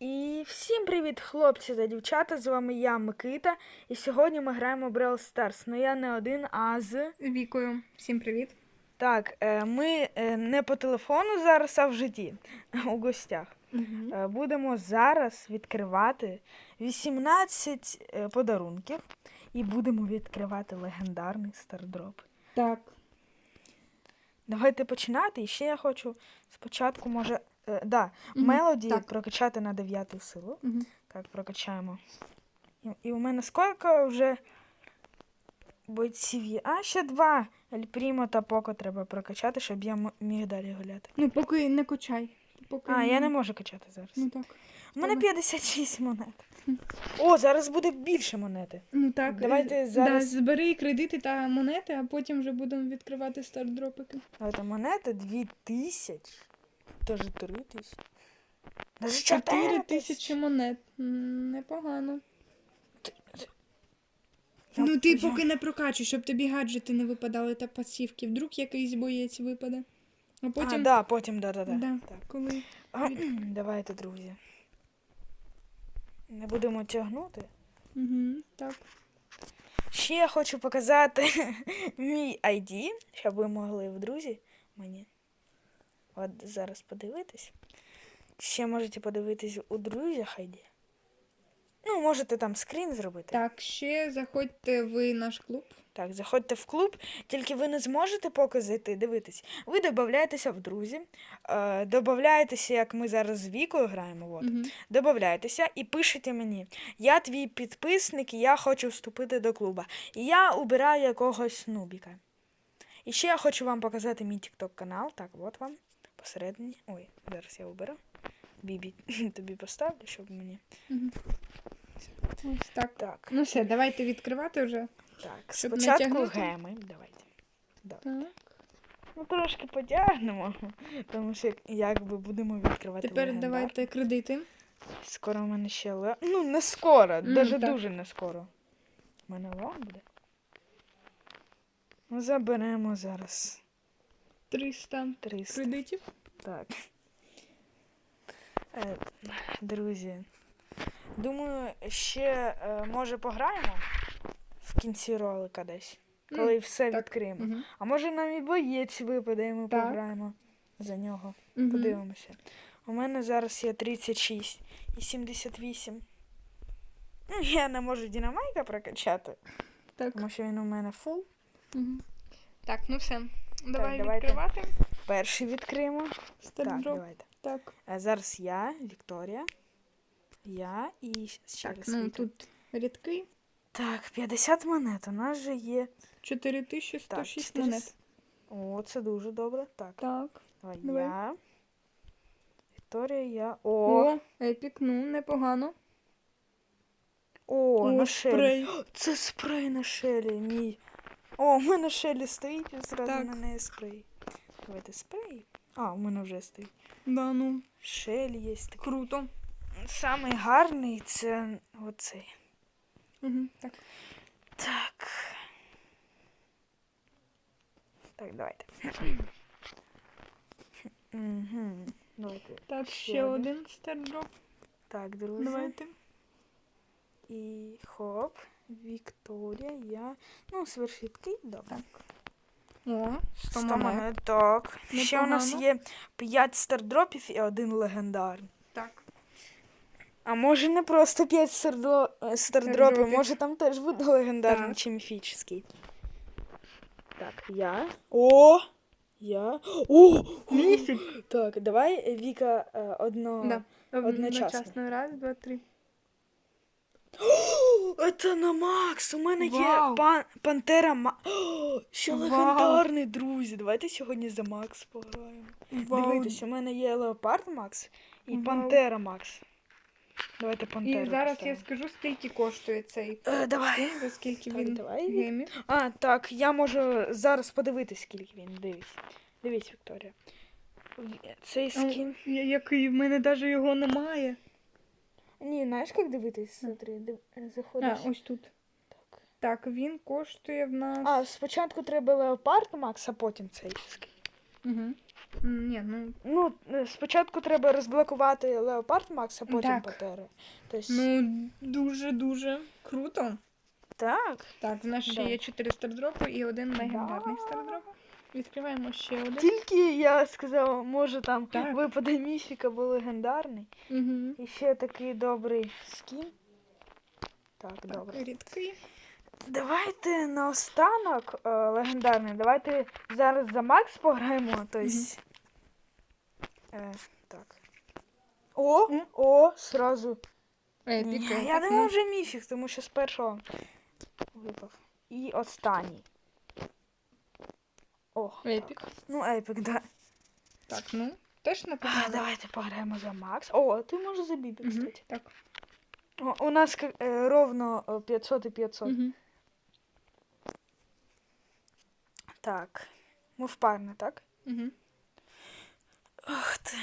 І всім привіт, хлопці та дівчата! З вами я, Микита. І сьогодні ми граємо в Brawl Stars. Ну я не один, а з. Вікою. Всім привіт. Так, е, ми е, не по телефону зараз, а в житті у гостях. Е, Будемо зараз відкривати 18 е, подарунків і будемо відкривати легендарний стардроп. Так. Давайте починати. І ще я хочу спочатку, може, е, да, Мгм, мелоді так. прокачати на дев'яту силу. Угу. Так, прокачаємо. І, і у мене скільки вже бойців є? А, ще два. Ель Прімо та Поко треба прокачати, щоб я м- міг далі гуляти. Ну, поки не качай. Поки А, я не можу качати зараз. Ну так. У мене давай. 56 монет. О, зараз буде більше монети. Ну так. Давайте е, зараз- Да, збери кредити та монети, а потім вже будемо відкривати стардропики. Давайте монети 2000. Теж 3000. Даже 4 4 тисячі монет. Непогано. Ну ти поки не прокачуй, щоб тобі гаджети не випадали та пасівки. Вдруг якийсь боєць випаде. А потім. А, да, потім, да, да, да. Да. Так. Коли. Давайте, друзі. Не будемо тягнути. Угу, так. Ще я хочу показати мій ID, щоб ви могли в друзі мені. От зараз подивитись. Ще можете подивитись у друзях ID. Ну, можете там скрін зробити. Так, ще заходьте в наш клуб. Так, заходьте в клуб, тільки ви не зможете поки зайти, дивитись. Ви додаєтеся в друзі, е, додаєтеся, як ми зараз з Вікою граємо. От. Угу. Додаєтеся і пишете мені: Я твій підписник, і я хочу вступити до клуба. І я обираю якогось нубіка. І ще я хочу вам показати мій TikTok канал. Так, от вам. Посередині. Ой, зараз я оберу. Бібі, тобі поставлю, щоб мені. Угу. Ось так. Так, Ну все, давайте відкривати вже. так. щоб Спочатку геми. Давайте. Так. Ну, трошки потягнемо, тому що якби будемо відкривати. Тепер легендар. давайте кредити. Скоро в мене ще ле... Ну, не скоро, М, даже так. дуже не скоро. У мене леон буде. Ну, заберемо зараз 300 300. кредитів. Так. Е, друзі, думаю, ще е, може пограємо в кінці ролика десь, коли Ну, все так. відкриємо. Угу. А може нам і боєць випаде, і ми Так. пограємо за нього. Угу. Подивимося. У мене зараз є 36 і 78. Ну, я не можу Дінамайка прокачати, Так. тому що він у мене фул. Угу. Так, ну все. Давай давайте. відкривати. Перший відкриємо. Так, давайте. Так. А зараз я, Вікторія. Я і ще Так, раз ну тут рідкий. Так, 50 монет. У нас же є. Так, 4106 400. монет. О, це дуже добре. Так, Так. давай, давай. я. Вікторія, я. О, О, епік, ну, непогано. о, на шелі. спрей. Це спрей на шелі, мій. О, у мене шелі стоїть, і зразу Так. на неї спрей. Давайте спрей. А, у мене вже стоїть. Да, ну, Шелі є такий. круто. Самий гарний це оцей. Угу. Так. Так. Так, давайте. Угу. Давайте. Так, Ще ще один. один стардроп. Так, друзі. Давайте. І хоп. Вікторія, я. Ну, свершитки, добре. О, 100 100 монет. монет, так. Ще у нас є 5 стардропів і один легендарний. Так. А може не просто 5 стардро... е, стардропів, Стардропів. може там теж буде легендарний Так. чи міфічний. Так, я. О! Я. О! Міфік. Так, давай Віка е, одно. Да. Одночасно. Одночасно. Раз, два, три. Це на Макс! У мене є пан... Пантера Ма... О, ще Вау. легендарний, друзі. Давайте сьогодні за Макс пограємо. Вау. Дивіться, у мене є Леопард Макс і Вау. Пантера Макс. Давайте Пантеру. І зараз я скажу, скільки коштує цей Е, давай. за скільки Так, він давай. гемів. А, так, я можу зараз подивитись, скільки він. Дивись. Дивись, Вікторія. Цей скін. А, Який в мене навіть його немає. Ні, знаєш, як дивитись? Смотри, див... А, ось тут. Так. Так, він коштує в нас. А, спочатку треба Леопард Макс, а потім цей. Угу. Ні, ну, Ну, е, спочатку треба розблокувати Леопард Макс, а потім Так. Патера. Тобто, ну дуже-дуже круто. так. Так, в нас ще є 4 стардропи і один легендарний Да. стардроп. Відкриваємо ще один. Тільки я сказала, може там Так. випаде міфік або легендарний. Угу. І ще такий добрий скін. Так, добре. Рідкий. Давайте наостанок е, легендарний. Давайте зараз за Макс пограємо. Тобто. Е, так. О! О, сразу. Епік. Ні, я думаю, вже міфік, тому що з першого випав. І останній. О, Епік. так. Ну, епік, да. Так, ну, теж А, давайте пограємо за Макс. О, ти можеш за Бібі, Мгм, кстати. Так. О, у нас е, ровно е, 500 і 500. Угу. Так. Ми впарне, так? Угу. Ох ти.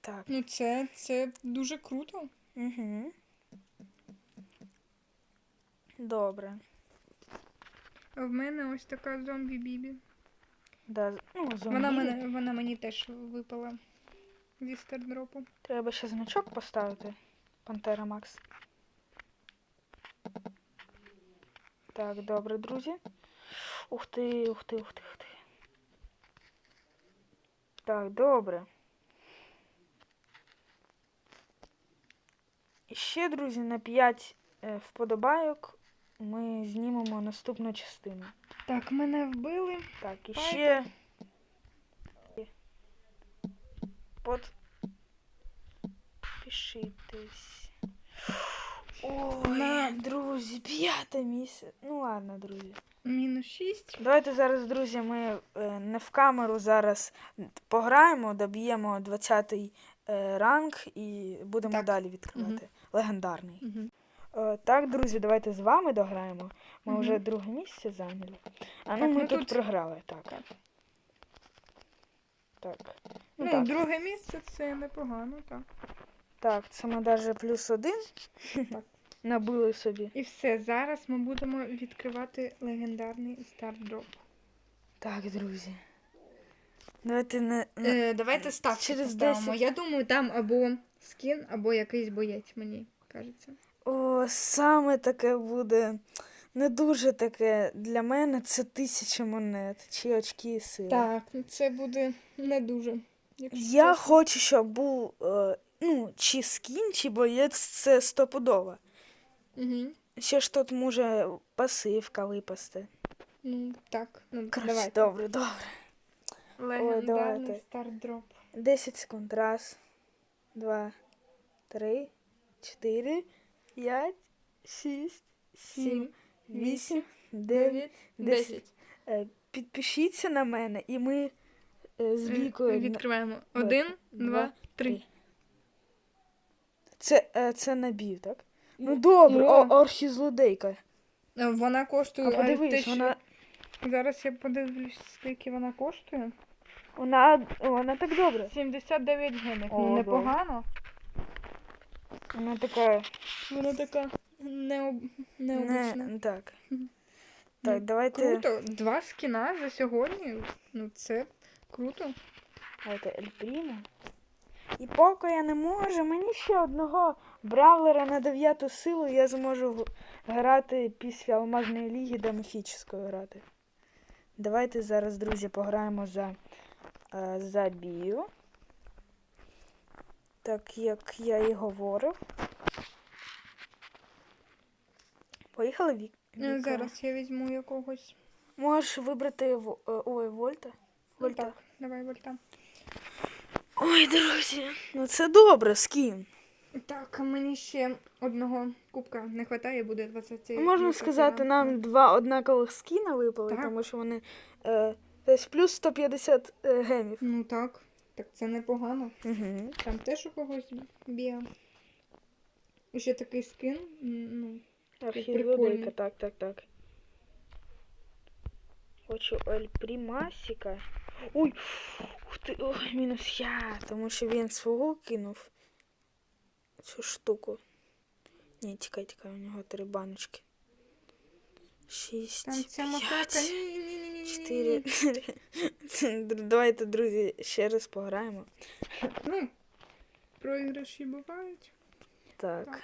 Так. Ну, це, це дуже круто. Угу. Добре. А в мене ось така зомбі Бібі. Да, ну, Вона, мене, вона мені теж випала зі стардропу. Треба ще значок поставити. Пантера Макс. Так, добре, друзі. Ух ти, ух ти, ух ти, ух ти. Так, добре. І ще, друзі, на 5 е, вподобайок ми знімемо наступну частину. Так, мене вбили. Так, і ще. Под... Пишитесь. Ой, На- друзі, п'яте місце. Ну ладно, друзі. Мінус 6. Давайте зараз, друзі, ми е, не в камеру зараз пограємо, доб'ємо 20-й е, ранг і будемо Так. далі відкривати. Легендарний. Угу. Е, так, друзі, давайте з вами дограємо. Ми Мгм. вже друге місце зайняли. А ну ми ну тут тут- програли. Так. Так. Так. Ну, Ну, так. друге місце це непогано, так. Так, це ми навіть плюс один Так. набили собі. І все, зараз ми будемо відкривати легендарний стардроп. Так, друзі. Давайте не- Е, давайте ставки Через поставимо. 10. Я думаю, там або скін, або якийсь боєць, мені кажеться. О, саме таке буде. Не дуже таке для мене це тисяча монет чи очки сили. Так, це буде не дуже. якщо Я чесно. хочу, щоб був е, ну, чи скін, чи боєць це стопудово. Угу. Ще ж тут може пасивка випасти. Ну, так. Ну, Коротше, давайте. добре, добре. Легендарний давайте. стардроп. 10 секунд. Раз, два, три, чотири, п'ять, шість, сім, Сім, вісім, дев'ять. дев'ять, десять. десять. Е, Підпишіться на мене, і ми е, з вікою. Відкриваємо. Один, Два, три. Це, е, це набів, так? Ну добре, О. о, архізлодейка. Е, Вона коштує. А подивись, вона, Зараз я подивлюсь, скільки вона коштує. вона, вона так добре. 79 гемів. О, Ну, добре. Вона така Вона така необ... необична. не так. Так, Ну, давайте. Круто. Два скіна за сьогодні. Ну, це круто. Давайте Ель Прімо. І поки я не можу, мені ще одного бравлера на дев'яту силу я зможу грати після алмазної ліги до міфічної грати. Давайте зараз, друзі, пограємо за, е, за бію. Так як я і говорив. Поїхали Вік. Віка. Зараз я візьму якогось. Можеш вибрати в- е, ой, Вольта. Ну, Вольта. так, давай вольта. Ой, друзі, ну це добре, скін. Так, а мені ще одного кубка не вистачає, буде 20. Можна сказати, нам два однакових скіна випали, Так. тому що вони е, десь плюс 150 е, гемів. Ну так. Так це непогано. Угу. Там теж у когось біа. І ще такий скин. Ну, прикольний. так, так, так. Хочу Ель Примасіка. Ой, ух ти, ой, мінус я, тому що він свого кинув цю штуку. Ні, тікай, тікай, у нього три баночки. Шість, там ця макака. Ні, ні, Чотири. Давайте, друзі, ще раз пограємо. Ну, проіграші бувають. Так. Так.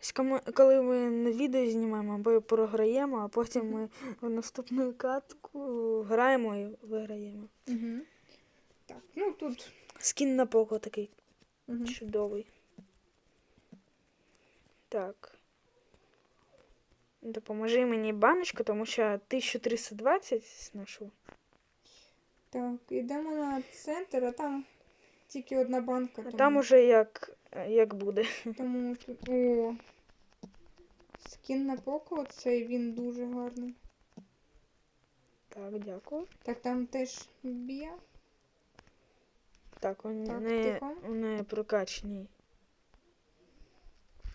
Ось Коли ми на відео знімаємо, або програємо, а потім ми в наступну катку граємо і виграємо. Угу. Так, ну тут. Скін на поко такий Угу. чудовий. Так. Допоможи мені баночку, тому що 1320 знайшов. Так, йдемо на центр, а там тільки одна банка. А Тому, там уже як, як буде. тому тут. О. Скін на поко, цей він дуже гарний. Так, дякую. Так, там теж б'є. Так, вони Так, не, тихо. не прокачані.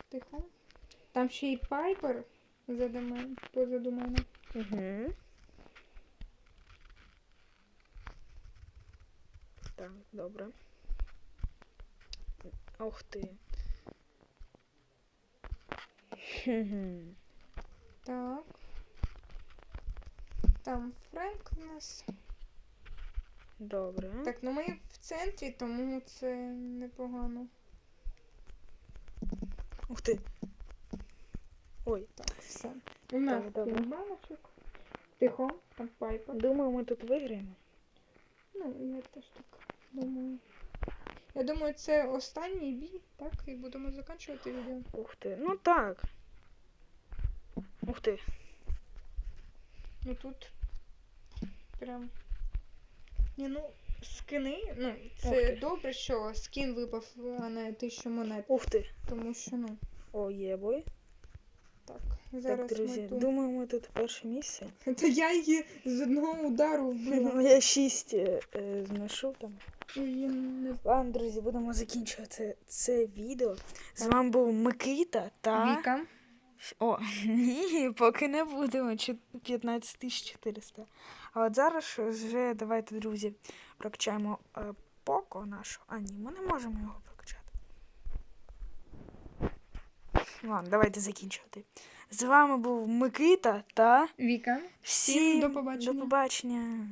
Тихо. Там ще й пайпер мене. Позаду мене. Угу. Так, добре. Ух ти. Так. Там Френк у нас. Добре. Так, ну ми в центрі, тому це непогано. Ух ти. Ой, Так, все. У нас Так, добре. баночок. Тихо, там пайпер. думаю, ми тут виграємо. Ну, я теж так думаю. Я думаю, це останній бій, так? І будемо закінчувати відео. Ух ти. Ну так. Ух ти. Ну тут прям. Ні, ну, скини. Ну, Ух це ти. добре, що скін випав, а не тисячу монет. Ух ти. Тому що, ну, О, є бой. Так, Так, друзі, ми тут. думаю, ми тут перше місце. Та я її з одного удару вбила. Ну, я шість е, е, знайшов там. Не Ладно, друзі, будемо закінчувати це відео. З вами був Микита та. Віка. О, ні, поки не будемо. 15400. А от зараз вже давайте, друзі, прокачаємо е, поко нашу. А ні, ми не можемо його прокачати. Ладно, давайте закінчувати. З вами був Микита та Віка. всім до побачення. До побачення.